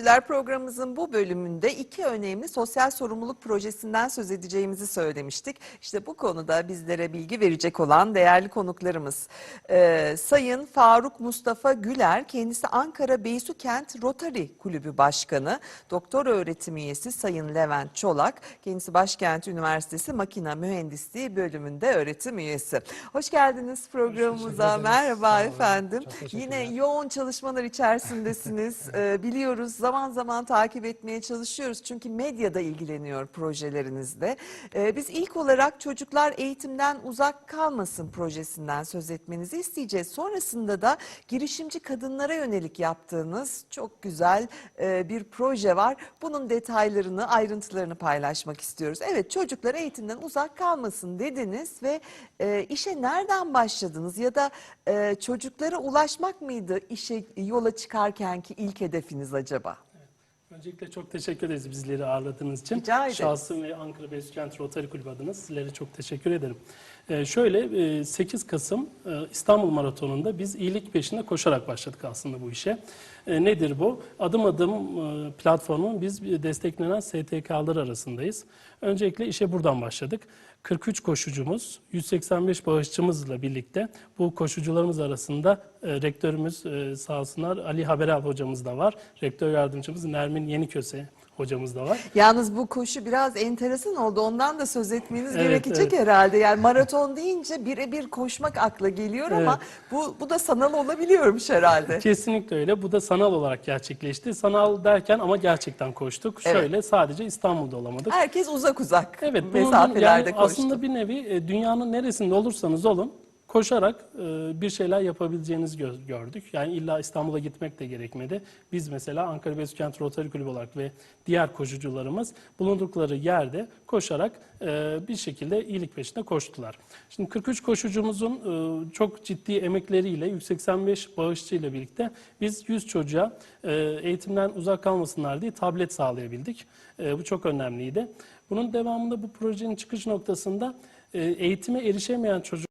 seyirciler programımızın bu bölümünde iki önemli sosyal sorumluluk projesinden söz edeceğimizi söylemiştik. İşte bu konuda bizlere bilgi verecek olan değerli konuklarımız. Ee, Sayın Faruk Mustafa Güler kendisi Ankara Beysu Kent Rotary Kulübü Başkanı, doktor öğretim üyesi Sayın Levent Çolak, kendisi Başkent Üniversitesi Makina Mühendisliği bölümünde öğretim üyesi. Hoş geldiniz programımıza. Merhaba efendim. Yine yoğun çalışmalar içerisindesiniz. Ee, biliyoruz zaman zaman takip etmeye çalışıyoruz. Çünkü medyada ilgileniyor projelerinizde. Ee, biz ilk olarak çocuklar eğitimden uzak kalmasın projesinden söz etmenizi isteyeceğiz. Sonrasında da girişimci kadınlara yönelik yaptığınız çok güzel e, bir proje var. Bunun detaylarını, ayrıntılarını paylaşmak istiyoruz. Evet çocuklar eğitimden uzak kalmasın dediniz ve e, işe nereden başladınız ya da e, çocuklara ulaşmak mıydı işe yola çıkarkenki ilk hedefiniz acaba? Öncelikle çok teşekkür ederiz bizleri ağırladığınız için. Rica ederiz. Şahsım ve Ankara Beykent Rotary Kulübü adına sizlere çok teşekkür ederim. Ee, şöyle e, 8 Kasım e, İstanbul Maratonu'nda biz iyilik peşinde koşarak başladık aslında bu işe. E, nedir bu? Adım adım e, platformun biz desteklenen STK'lar arasındayız. Öncelikle işe buradan başladık. 43 koşucumuz, 185 bağışçımızla birlikte bu koşucularımız arasında e, rektörümüz e, sağ olsunlar Ali Haberal hocamız da var. Rektör yardımcımız Nermin Yeniköse hocamız da var. Yalnız bu koşu biraz enteresan oldu. Ondan da söz etmeniz Evet, gerekecek evet. herhalde. Yani maraton deyince birebir koşmak akla geliyor ama bu bu da sanal olabiliyormuş herhalde. Kesinlikle öyle. Bu da sanal olarak gerçekleşti. Sanal derken ama gerçekten koştuk. Evet. Şöyle sadece İstanbul'da olamadık. Herkes uzak uzak Evet, mesafelerde yani koştu. aslında bir nevi e, dünyanın neresinde olursanız olun koşarak e, bir şeyler yapabileceğinizi gö- gördük. Yani illa İstanbul'a gitmek de gerekmedi. Biz mesela Ankara Beykent Rotary Kulübü olarak ve diğer koşucularımız bulundukları yerde koşarak e, bir şekilde iyilik peşinde koştular. Şimdi 43 koşucumuzun e, çok ciddi emekleriyle 185 bağışçıyla birlikte biz 100 çocuğa eğitimden uzak kalmasınlar diye tablet sağlayabildik. Bu çok önemliydi. Bunun devamında bu projenin çıkış noktasında eğitime erişemeyen çocuk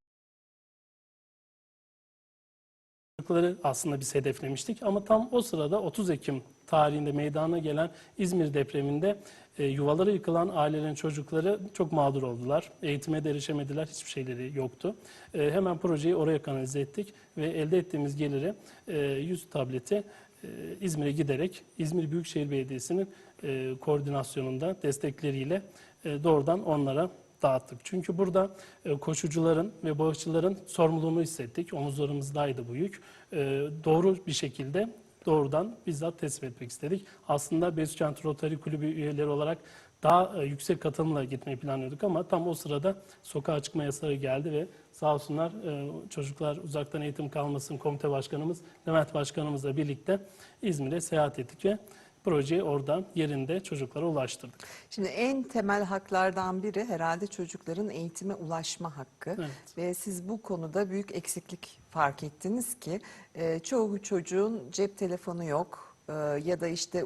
çocukları aslında biz hedeflemiştik. Ama tam o sırada 30 Ekim tarihinde meydana gelen İzmir depreminde e, yuvaları yıkılan ailelerin çocukları çok mağdur oldular. Eğitime de erişemediler, hiçbir şeyleri yoktu. E, hemen projeyi oraya kanalize ettik ve elde ettiğimiz geliri e, 100 tableti e, İzmir'e giderek İzmir Büyükşehir Belediyesi'nin e, koordinasyonunda, destekleriyle e, doğrudan onlara dağıttık. Çünkü burada e, koşucuların ve bağışçıların sorumluluğunu hissettik. Omuzlarımızdaydı bu yük. E, doğru bir şekilde doğrudan bizzat teslim etmek istedik. Aslında Beykent Rotary Kulübü üyeleri olarak daha e, yüksek katılımla gitmeyi planlıyorduk ama tam o sırada sokağa çıkma yasağı geldi ve sağ olsunlar çocuklar uzaktan eğitim kalmasın komite başkanımız Levent başkanımızla birlikte İzmir'e seyahat ettik ve projeyi orada yerinde çocuklara ulaştırdık. Şimdi en temel haklardan biri herhalde çocukların eğitime ulaşma hakkı. Evet. Ve siz bu konuda büyük eksiklik fark ettiniz ki e, çoğu çocuğun cep telefonu yok e, ya da işte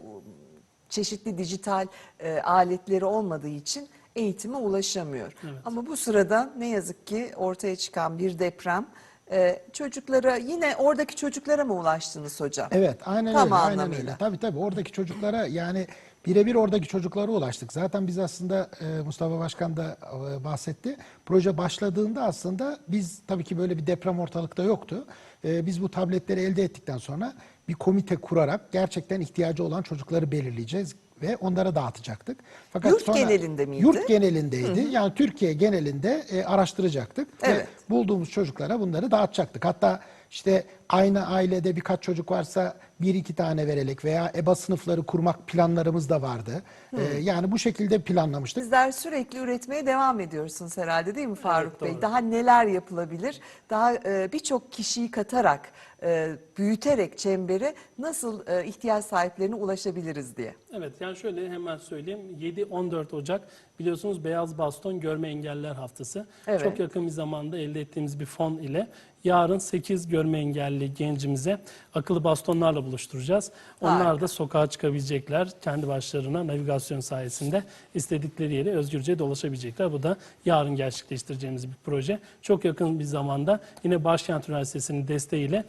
çeşitli dijital e, aletleri olmadığı için eğitime ulaşamıyor. Evet. Ama bu sırada ne yazık ki ortaya çıkan bir deprem e, çocuklara yine oradaki çocuklara mı ulaştınız hocam? Evet, aynen Tam öyle. Aynen anlamıyla. öyle. Tabii tabii oradaki çocuklara yani birebir oradaki çocuklara ulaştık. Zaten biz aslında e, Mustafa Başkan da e, bahsetti. Proje başladığında aslında biz tabii ki böyle bir deprem ortalıkta yoktu. E, biz bu tabletleri elde ettikten sonra bir komite kurarak gerçekten ihtiyacı olan çocukları belirleyeceğiz ve onlara dağıtacaktık. Fakat Yurt genelinde miydi? Yurt genelindeydi. Yani Türkiye genelinde e, araştıracaktık. Evet. Ve bulduğumuz çocuklara bunları dağıtacaktık. Hatta işte aynı ailede birkaç çocuk varsa bir iki tane verelik veya EBA sınıfları kurmak planlarımız da vardı. Ee, yani bu şekilde planlamıştık. Sizler sürekli üretmeye devam ediyorsunuz herhalde değil mi Faruk Evet, Bey? doğru. Daha neler yapılabilir? Daha e, birçok kişiyi katarak, e, büyüterek çemberi nasıl e, ihtiyaç sahiplerine ulaşabiliriz diye. Evet yani şöyle hemen söyleyeyim. 7-14 Ocak biliyorsunuz Beyaz Baston Görme Engelliler Haftası. Evet. Çok yakın bir zamanda elde ettiğimiz bir fon ile yarın 8 görme engelli gencimize akıllı bastonlarla buluşturacağız. Onlar Harika. da sokağa çıkabilecekler. Kendi başlarına navigasyon sayesinde istedikleri yere özgürce dolaşabilecekler. Bu da yarın gerçekleştireceğimiz bir proje. Çok yakın bir zamanda yine Başkent Üniversitesi'nin desteğiyle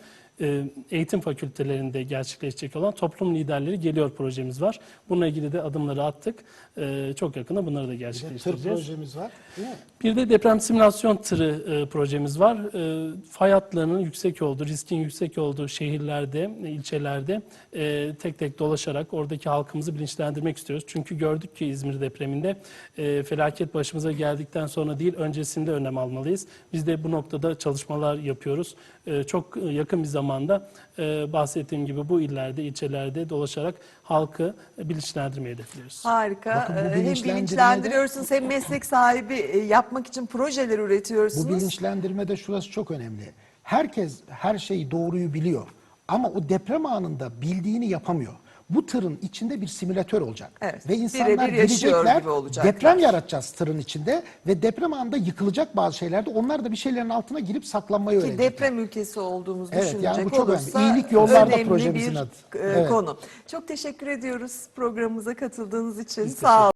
eğitim fakültelerinde gerçekleşecek olan toplum liderleri geliyor projemiz var. Bununla ilgili de adımları attık. E, çok yakında bunları da Bir de Tır gerçekleştireceğiz. projemiz var. Değil mi? Bir de deprem simülasyon tırı e, projemiz var. E, fay hatlarının yüksek olduğu, riskin yüksek olduğu şehirlerde, e, ilçelerde e, tek tek dolaşarak oradaki halkımızı bilinçlendirmek istiyoruz. Çünkü gördük ki İzmir depreminde e, felaket başımıza geldikten sonra değil, öncesinde önlem almalıyız. Biz de bu noktada çalışmalar yapıyoruz. E, çok e, yakın bir zamanda e, bahsettiğim gibi bu illerde, ilçelerde dolaşarak halkı e, bilinçlendirmeyi hedefliyoruz. Harika. Bakın bu Ee, hem bilinçlendirmede- bilinçlendiriyorsunuz hem meslek sahibi e, yapmak için projeler üretiyorsunuz. Bu bilinçlendirmede şurası çok önemli. Herkes her şeyi doğruyu biliyor. Ama o deprem anında bildiğini yapamıyor. Bu tırın içinde bir simülatör olacak. Evet, Ve insanlar gibi olacaklar. deprem yaratacağız tırın içinde ve deprem anında yıkılacak bazı şeylerde onlar da bir şeylerin altına girip saklanmayı Ki öğrenecekler. deprem ülkesi olduğumuzu Evet, düşünecek yani bu çok önemli. olursa İyilik yollarda önemli projemizin bir adı. e, Evet. konu. Çok teşekkür ediyoruz programımıza katıldığınız için. Sağ olun.